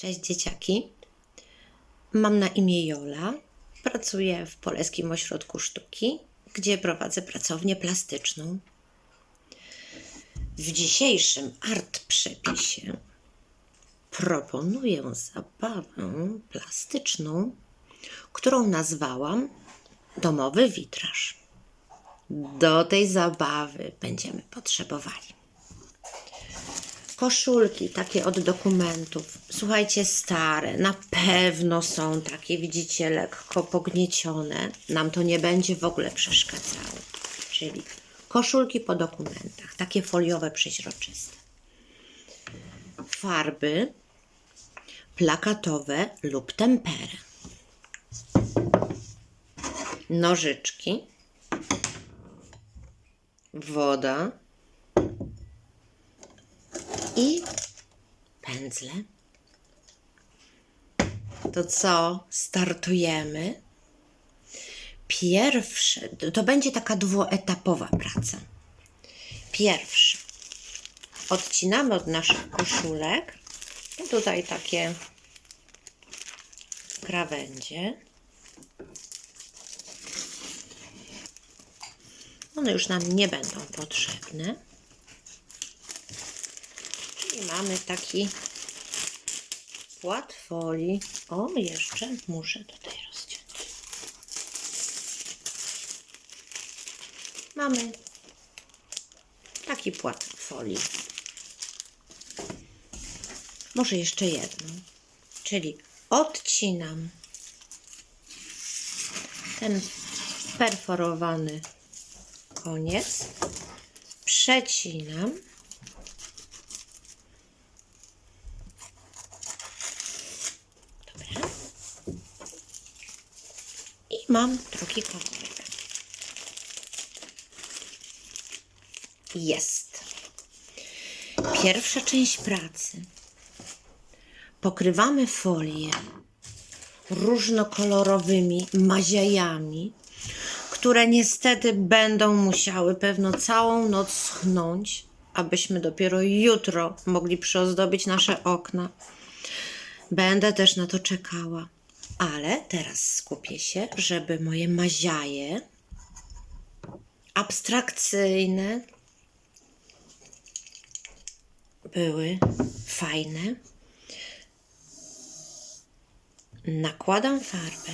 Cześć dzieciaki. Mam na imię Jola. Pracuję w Polskim Ośrodku Sztuki, gdzie prowadzę pracownię plastyczną. W dzisiejszym art przepisie proponuję zabawę plastyczną, którą nazwałam domowy witraż. Do tej zabawy będziemy potrzebowali koszulki takie od dokumentów. Słuchajcie, stare, na pewno są takie, widzicie, lekko pogniecione. Nam to nie będzie w ogóle przeszkadzało. Czyli koszulki po dokumentach, takie foliowe, przeźroczyste. Farby plakatowe lub tempery. Nożyczki. Woda i pędzle. To co? Startujemy. Pierwsze, to będzie taka dwuetapowa praca. Pierwsze, odcinamy od naszych koszulek. Tutaj takie krawędzie. One już nam nie będą potrzebne. Mamy taki płat folii. O, jeszcze muszę tutaj rozciąć. Mamy taki płat folii. Może jeszcze jedną. Czyli odcinam ten perforowany koniec. Przecinam. Mam drugi kawałek. Jest. Pierwsza część pracy. Pokrywamy folię różnokolorowymi maziajami, które niestety będą musiały pewno całą noc schnąć, abyśmy dopiero jutro mogli przyozdobić nasze okna. Będę też na to czekała. Ale teraz skupię się, żeby moje maziaje abstrakcyjne były fajne. Nakładam farbę.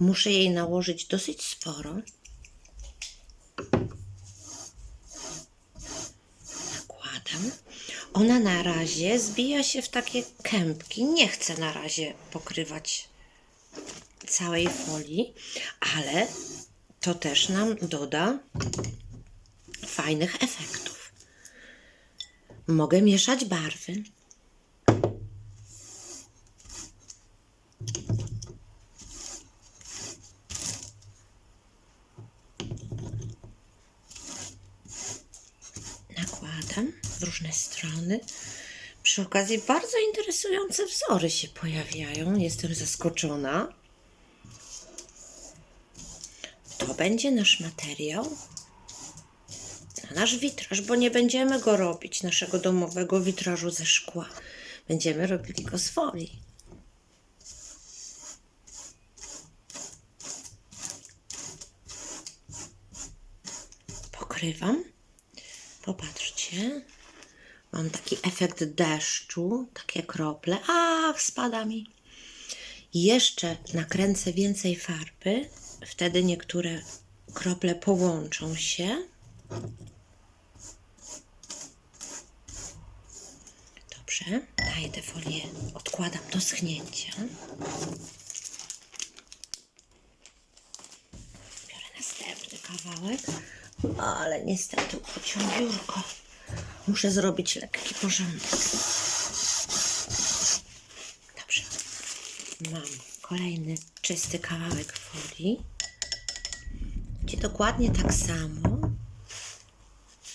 Muszę jej nałożyć dosyć sporo. nakładam. Ona na razie zbija się w takie kępki. Nie chcę na razie pokrywać całej folii, ale to też nam doda fajnych efektów. Mogę mieszać barwy. nakładam w różne strony. Przy okazji bardzo interesujące wzory się pojawiają. Jestem zaskoczona. To będzie nasz materiał na nasz witraż, bo nie będziemy go robić, naszego domowego witrażu ze szkła. Będziemy robili go z folii. Pokrywam. Popatrzcie. Mam taki efekt deszczu, takie krople. Ach, spada mi. Jeszcze nakręcę więcej farby. Wtedy niektóre krople połączą się. Dobrze. Daję tę folię, odkładam do schnięcia. Biorę następny kawałek, ale niestety uciął biurko. Muszę zrobić lekki porządek. Dobrze. Mam kolejny czysty kawałek folii, gdzie dokładnie tak samo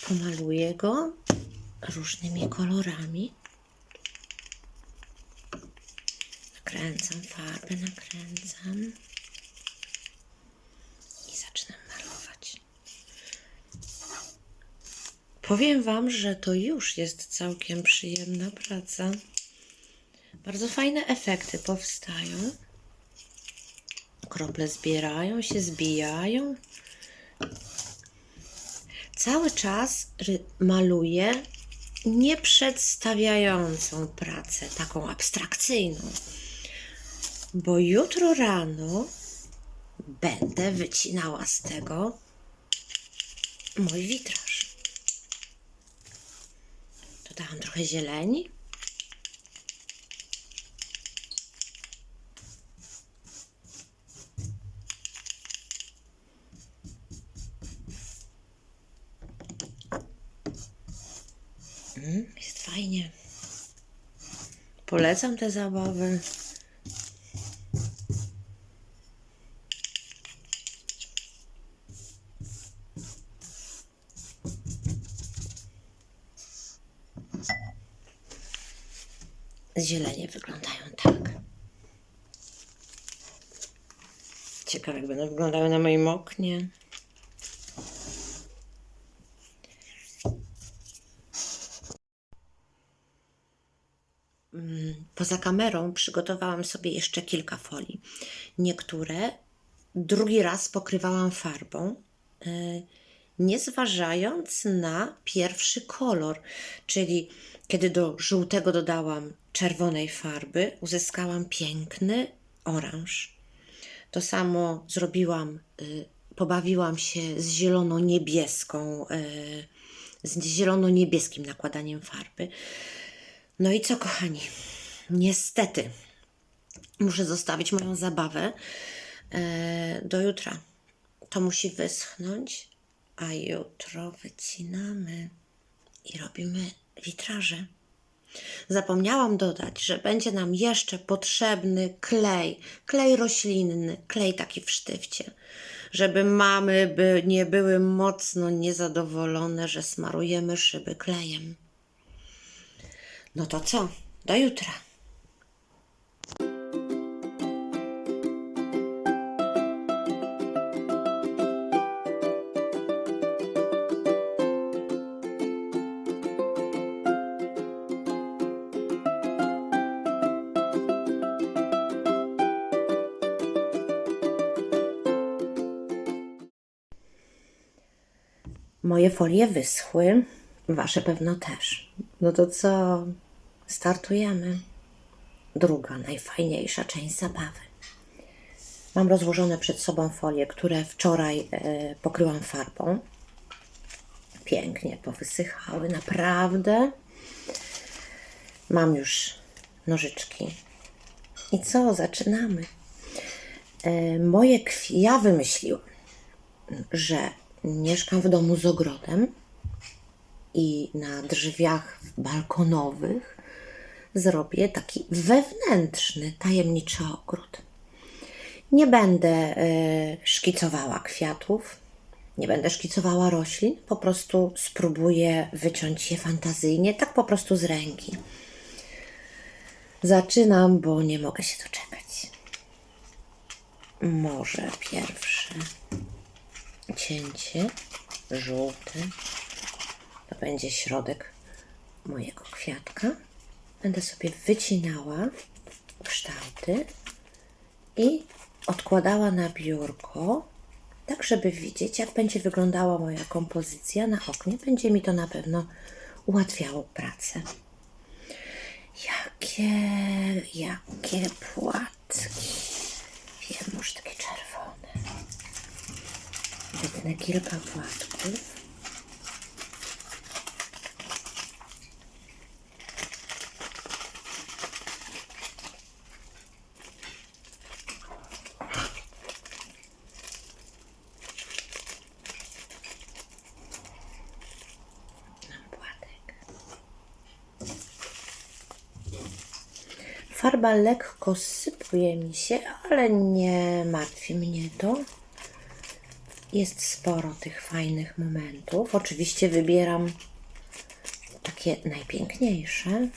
pomaluję go różnymi kolorami. Nakręcam farbę, nakręcam i zaczynam malować. Powiem Wam, że to już jest całkiem przyjemna praca. Bardzo fajne efekty powstają. Krople zbierają się, zbijają. Cały czas maluję nie przedstawiającą pracę, taką abstrakcyjną. Bo jutro rano będę wycinała z tego mój witraż. Dodałam trochę zieleni. Mm, jest fajnie. Polecam te zabawy. Jak będą wyglądały na moim oknie. Mm, Poza kamerą przygotowałam sobie jeszcze kilka folii. Niektóre drugi raz pokrywałam farbą, y, nie zważając na pierwszy kolor, czyli kiedy do żółtego dodałam czerwonej farby, uzyskałam piękny oranż. To samo zrobiłam, y, pobawiłam się z zielono-niebieską, y, z zielono-niebieskim nakładaniem farby. No i co, kochani? Niestety muszę zostawić moją zabawę e, do jutra. To musi wyschnąć, a jutro wycinamy i robimy witraże. Zapomniałam dodać, że będzie nam jeszcze potrzebny klej, klej roślinny, klej taki w sztywcie, żeby mamy by nie były mocno niezadowolone, że smarujemy szyby klejem. No to co? Do jutra. Moje folie wyschły, wasze pewno też. No to co? Startujemy. Druga, najfajniejsza część zabawy. Mam rozłożone przed sobą folie, które wczoraj e, pokryłam farbą. Pięknie powysychały, naprawdę. Mam już nożyczki. I co? Zaczynamy. E, moje kwi... Ja wymyśliłam, że mieszkam w domu z ogrodem i na drzwiach balkonowych zrobię taki wewnętrzny, tajemniczy ogród. Nie będę e, szkicowała kwiatów, nie będę szkicowała roślin, po prostu spróbuję wyciąć je fantazyjnie, tak po prostu z ręki. Zaczynam, bo nie mogę się doczekać. Może pierwsze cięcie, żółty, to będzie środek mojego kwiatka. Będę sobie wycinała kształty i odkładała na biurko, tak żeby widzieć, jak będzie wyglądała moja kompozycja na oknie. Będzie mi to na pewno ułatwiało pracę. Jakie, jakie płatki. Wiem, może takie czerwone. Wytnę kilka płatków. Farba lekko sypuje mi się, ale nie martwi mnie to. Jest sporo tych fajnych momentów. Oczywiście wybieram takie najpiękniejsze.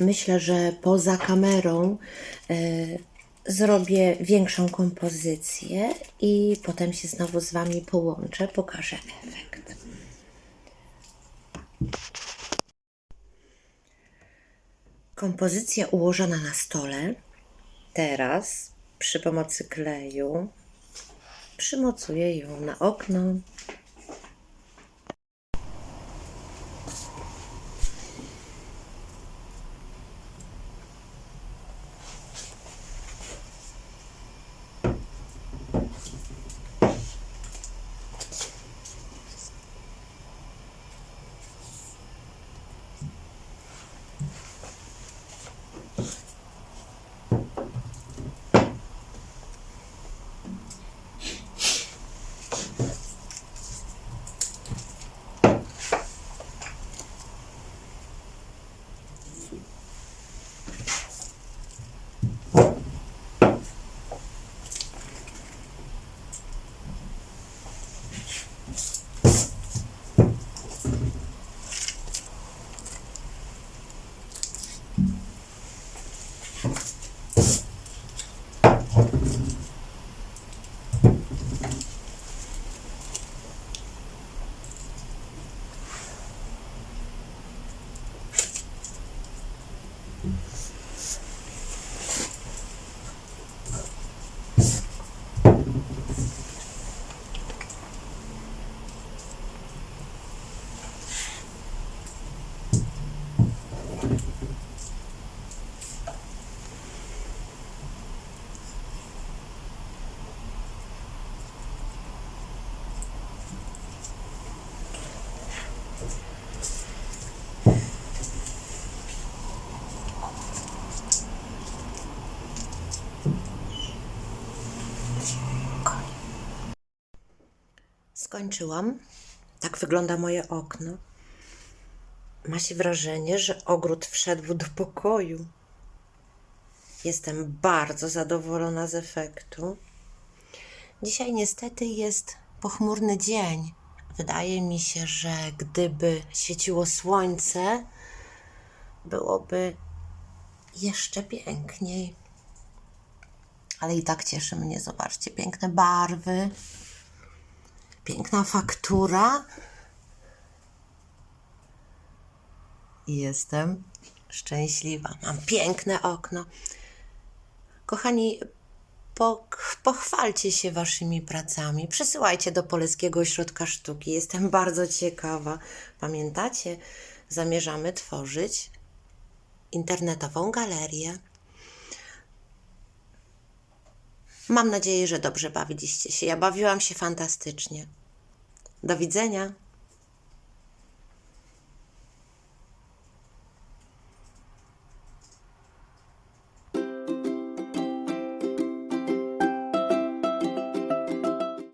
Myślę, że poza kamerą e, zrobię większą kompozycję i potem się znowu z Wami połączę, pokażę efekt. Kompozycja ułożona na stole. Teraz przy pomocy kleju przymocuję ją na okno. Skończyłam. Tak wygląda moje okno. Ma się wrażenie, że ogród wszedł do pokoju. Jestem bardzo zadowolona z efektu. Dzisiaj niestety jest pochmurny dzień. Wydaje mi się, że gdyby świeciło słońce, byłoby jeszcze piękniej. Ale i tak cieszy mnie, zobaczcie, piękne barwy, piękna faktura. I jestem szczęśliwa. Mam piękne okno. Kochani, po, pochwalcie się waszymi pracami. Przesyłajcie do Poleckiego Ośrodka Sztuki. Jestem bardzo ciekawa. Pamiętacie, zamierzamy tworzyć internetową galerię. Mam nadzieję, że dobrze bawiliście się. Ja bawiłam się fantastycznie. Do widzenia.